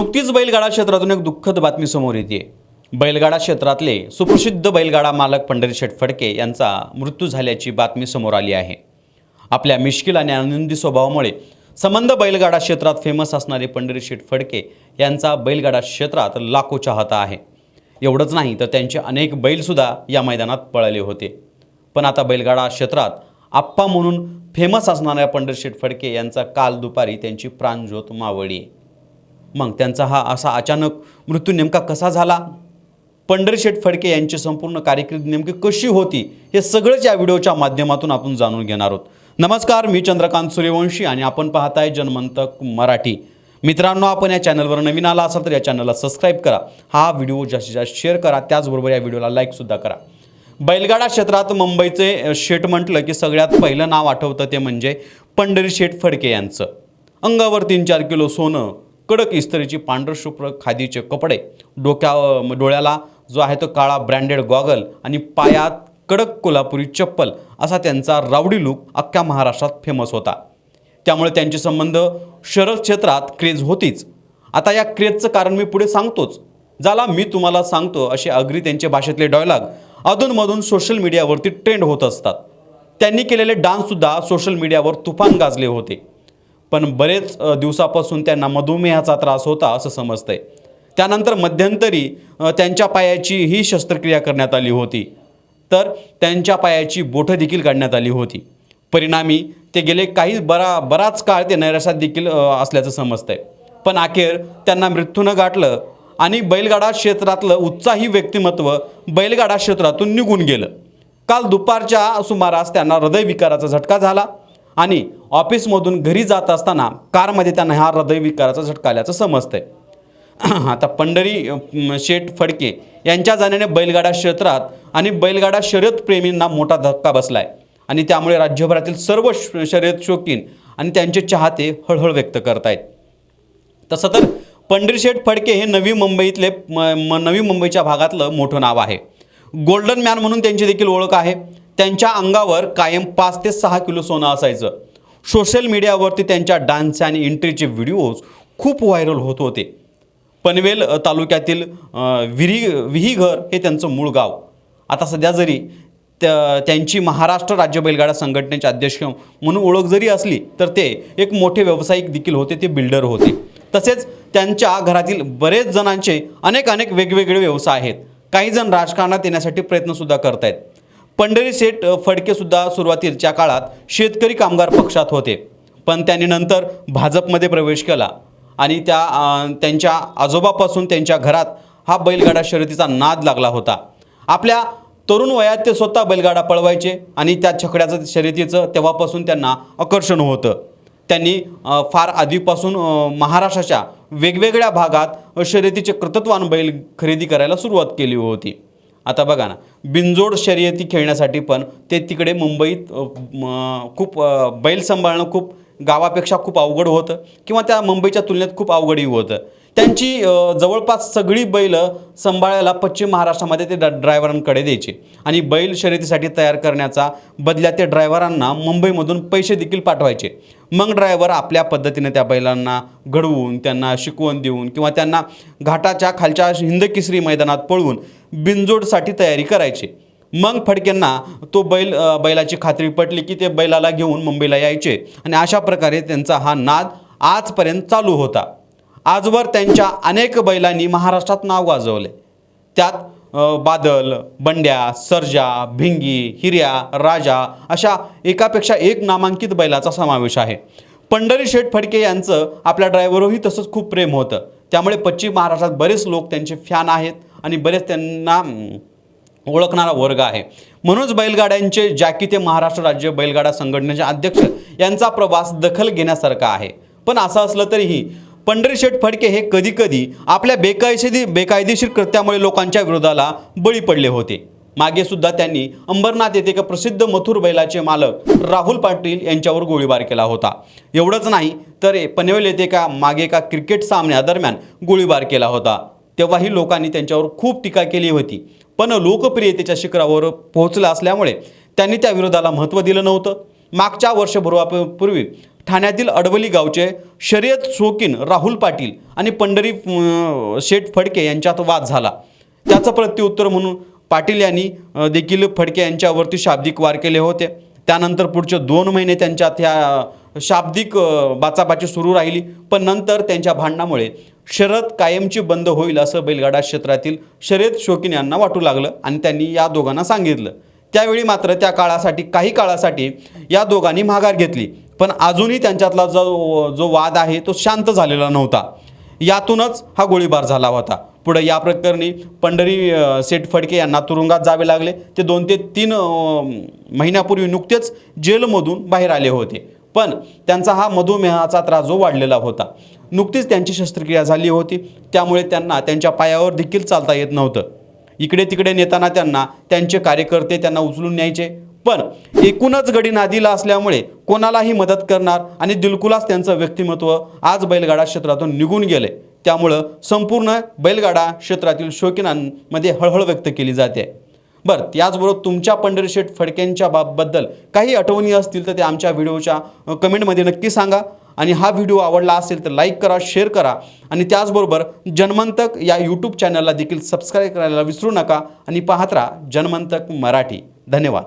नुकतीच बैलगाडा क्षेत्रातून एक दुःखद बातमी समोर येते. बैलगाडा क्षेत्रातले सुप्रसिद्ध बैलगाडा मालक पंढरी शेठ फडके यांचा मृत्यू झाल्याची बातमी समोर आली आहे. आपल्या मिश्किल आणि आनंदी स्वभावामुळे संबंध बैलगाडा क्षेत्रात फेमस असणारे पंढरी शेठ फडके यांचा बैलगाडा क्षेत्रात लाखो चाहता आहे. एवढंच नाही तर त्यांचे अनेक बैलसुद्धा या मैदानात पळाले होते. पण आता बैलगाडा क्षेत्रात आप्पा म्हणून फेमस असणाऱ्या पंढरशेठ फडके यांचा काल दुपारी त्यांची प्राणज्योत मावळी आहे मग त्यांचा हा असा अचानक मृत्यू नेमका कसा झाला? पंढरी शेठ फडके यांची संपूर्ण कारकीर्द नेमकी कशी होती? हे सगळंच या व्हिडिओच्या माध्यमातून आपण जाणून घेणार आहोत. नमस्कार मी चंद्रकांत सूर्यवंशी आणि आपण पाहताय जनमंतक मराठी. मित्रांनो आपण या चॅनलवर नवीन आला असाल तर या चॅनलला सबस्क्राईब करा. हा व्हिडिओ जास्तीत जास्त शेअर करा. त्याचबरोबर या व्हिडिओला लाईकसुद्धा करा. बैलगाडा क्षेत्रात मुंबईचे शेठ म्हटलं की सगळ्यात पहिलं नाव आठवतं ते म्हणजे पंढरी शेठ फडके यांचं. अंगावर तीन चार किलो सोनं कडक इस्त्रीची पांढरशुभ्र खादीचे कपडे डोक्या डोळ्याला जो आहे तो काळा ब्रँडेड गॉगल आणि पायात कडक कोल्हापुरी चप्पल असा त्यांचा रावडी लुक अख्ख्या महाराष्ट्रात फेमस होता. त्यामुळे त्यांचे संबंध शरद क्षेत्रात क्रेज होतीच. आता या क्रेजचं कारण मी पुढे सांगतोच. ज्याला मी तुम्हाला सांगतो असे अगदी त्यांचे भाषेतले डायलॉग अधूनमधून सोशल मीडियावरती ट्रेंड होत असतात. त्यांनी केलेले डान्ससुद्धा सोशल मीडियावर तुफान गाजले होते. पण बरेच दिवसापासून त्यांना मधुमेहाचा त्रास होता असं समजतंय. त्यानंतर मध्यंतरी त्यांच्या पायाची ही शस्त्रक्रिया करण्यात आली होती. तर त्यांच्या पायाची बोटं देखील काढण्यात आली होती. परिणामी ते गेले काही बरा बराच काळ ते नैराश्यात देखील असल्याचं समजतंय. पण अखेर त्यांना मृत्यूनं गाठलं आणि बैलगाडा क्षेत्रातलं उत्साही व्यक्तिमत्व बैलगाडा क्षेत्रातून निघून गेलं. काल दुपारच्या सुमारास त्यांना हृदयविकाराचा झटका झाला. आणि ऑफिसमधून घरी जात असताना कारमध्ये त्यांना हा हृदयविकाराचा झटका आल्याचं समजतंय. आता पंढरी शेठ फडके यांच्या जाण्याने बैलगाडा क्षेत्रात आणि बैलगाडा शर्यत प्रेमींना मोठा धक्का बसलाय. आणि त्यामुळे राज्यभरातील सर्व श- शर्यत शौकीन आणि त्यांचे चाहते हळहळ व्यक्त करतायत. तसं तर पंढरी शेठ फडके हे नवी मुंबईतले म म- नवी मुंबईच्या भागातलं मोठं नाव आहे. गोल्डन मॅन म्हणून त्यांची देखील ओळख आहे. त्यांच्या अंगावर कायम पाच ते सहा किलो सोनं असायचं. सोशल मीडियावरती त्यांच्या डान्स आणि एंट्रीचे व्हिडिओज खूप व्हायरल होत होते. पनवेल तालुक्यातील विरी विहीघर हे त्यांचं मूळ गाव. आता सध्या जरी त्या त्यांची महाराष्ट्र राज्य बैलगाडा संघटनेचे अध्यक्ष म्हणून ओळख जरी असली तर ते एक मोठे व्यावसायिक देखील होते ते बिल्डर होते. तसेच त्यांच्या घरातील बरेच जणांचे अनेक अनेक वेगवेगळे व्यवसाय आहेत. काही जण राजकारणात येण्यासाठी प्रयत्नसुद्धा करत आहेत पंढरी शेठ फडकेसुद्धा सुरुवातीच्या काळात शेतकरी कामगार पक्षात होते. पण त्यांनी नंतर भाजपमध्ये प्रवेश केला. आणि त्या त्यांच्या आजोबापासून त्यांच्या घरात हा बैलगाडा शर्यतीचा नाद लागला होता. आपल्या तरुण वयात ते स्वतः बैलगाडा पळवायचे आणि त्या छकड्याचं शर्यतीचं तेव्हापासून त्यांना आकर्षण होतं. त्यांनी फार आधीपासून महाराष्ट्राच्या वेगवेगळ्या भागात शर्यतीचे कृतत्वान बैल खरेदी करायला सुरुवात केली होती. आता बघा ना बिनजोड शर्यती खेळण्यासाठी पण ते तिकडे मुंबईत खूप बैल सांभाळणं खूप गावापेक्षा खूप अवघड होतं किंवा त्या मुंबईच्या तुलनेत खूप अवघडही होतं. त्यांची जवळपास सगळी बैल सांभाळायला पश्चिम महाराष्ट्रामध्ये ते ड्रायव्हरांकडे द्यायचे. आणि बैल शर्यतीसाठी तयार करण्याचा बदल्या ते ड्रायव्हरांना मुंबईमधून पैसे देखील पाठवायचे. मग ड्रायव्हर आपल्या पद्धतीने त्या बैलांना घडवून त्यांना शिकवण देऊन किंवा त्यांना घाटाच्या खालच्या हिंदकेसरी मैदानात पळवून बिनजोडसाठी तयारी करायचे. मग फडक्यांना तो बैल बैलाची खात्री पटली की ते बैलाला घेऊन मुंबईला यायचे. आणि अशा प्रकारे त्यांचा हा नाद आजपर्यंत चालू होता. आजवर त्यांच्या अनेक बैलांनी महाराष्ट्रात नाव गाजवले. त्यात बादल बंड्या सर्जा भिंगी हिर्या राजा अशा एकापेक्षा एक नामांकित बैलाचा समावेश आहे. पंढरी शेठ फडके यांचं आपल्या ड्रायव्हरही तसंच खूप प्रेम होतं. त्यामुळे पश्चिम महाराष्ट्रात बरेच लोक त्यांचे फॅन आहेत आणि बरेच त्यांना ओळखणारा वर्ग आहे. म्हणूनच बैलगाड्यांचे जॅकी ते महाराष्ट्र राज्य बैलगाडा संघटनेचे अध्यक्ष यांचा प्रवास दखल घेण्यासारखा आहे. पण असं असलं तरीही पंढरीशेठ फडके हे कधीकधी आपल्या बेकायदेशीर बेकायदेशीर कृत्यामुळे लोकांच्या विरोधाला बळी पडले होते. मागे सुद्धा त्यांनी अंबरनाथ येथे एका प्रसिद्ध मथुर बैलाचे मालक राहुल पाटील यांच्यावर गोळीबार केला होता. एवढंच नाही तर पनवेल येथे का मागे एका क्रिकेट सामन्यादरम्यान गोळीबार केला होता. तेव्हाही लोकांनी त्यांच्यावर खूप टीका केली होती. पण लोकप्रियतेच्या शिखरावर पोहोचलं असल्यामुळे त्यांनी त्या विरोधाला महत्त्व दिलं नव्हतं. मागच्या वर्षभरापूर्वी ठाण्यातील अडवली गावचे शर्यत शोकीन राहुल पाटील आणि पंढरी शेठ फडके यांच्यात वाद झाला. त्याचं प्रत्युत्तर म्हणून पाटील यांनी देखील फडके यांच्यावरती शाब्दिक वार केले होते. त्यानंतर पुढचे दोन महिने त्यांच्यात ह्या शाब्दिक बाचाबाची सुरू राहिली. पण नंतर त्यांच्या भांडणामुळे शर्यत कायमची बंद होईल असं बैलगाडा क्षेत्रातील शर्यत शौकीन यांना वाटू लागलं आणि त्यांनी या दोघांना सांगितलं. त्यावेळी मात्र त्या काळासाठी काही काळासाठी या दोघांनी माघार घेतली. पण अजूनही त्यांच्यातला जो जो वाद आहे तो शांत झालेला नव्हता. यातूनच हा गोळीबार झाला होता. पुढे या प्रकरणी पंढरी सेठ फडके यांना तुरुंगात जावे लागले. ते दोन ते तीन महिन्यापूर्वी नुकतेच जेलमधून बाहेर आले होते. पण त्यांचा हा मधुमेहाचा त्रास जो वाढलेला होता. नुकतीच त्यांची शस्त्रक्रिया झाली होती. त्यामुळे त्यांना त्यांच्या पायावर देखील चालता येत नव्हतं. इकडे तिकडे नेताना त्यांना त्यांचे कार्यकर्ते त्यांना उचलून न्यायचे. पण एकूणच गडी नादीला असल्यामुळे कोणालाही मदत करणार आणि दिलकुलास त्यांचं व्यक्तिमत्व आज बैलगाडा क्षेत्रातून निघून गेले. त्यामुळं संपूर्ण बैलगाडा क्षेत्रातील शौकीनांमध्ये हळहळ व्यक्त केली जाते. बरं त्याचबरोबर तुमच्या पंढरीशेठ फडकेंच्या बाबबद्दल काही आठवणी असतील तर ते आमच्या व्हिडिओच्या कमेंटमध्ये नक्की सांगा. आणि हा व्हिडिओ आवडला असेल तर लाईक करा शेअर करा. आणि त्याचबरोबर जनमंतक या यूट्यूब चॅनलला देखील सबस्क्राईब करायला विसरू नका. आणि पाहत राहा जन्मंतक मराठी. धन्यवाद.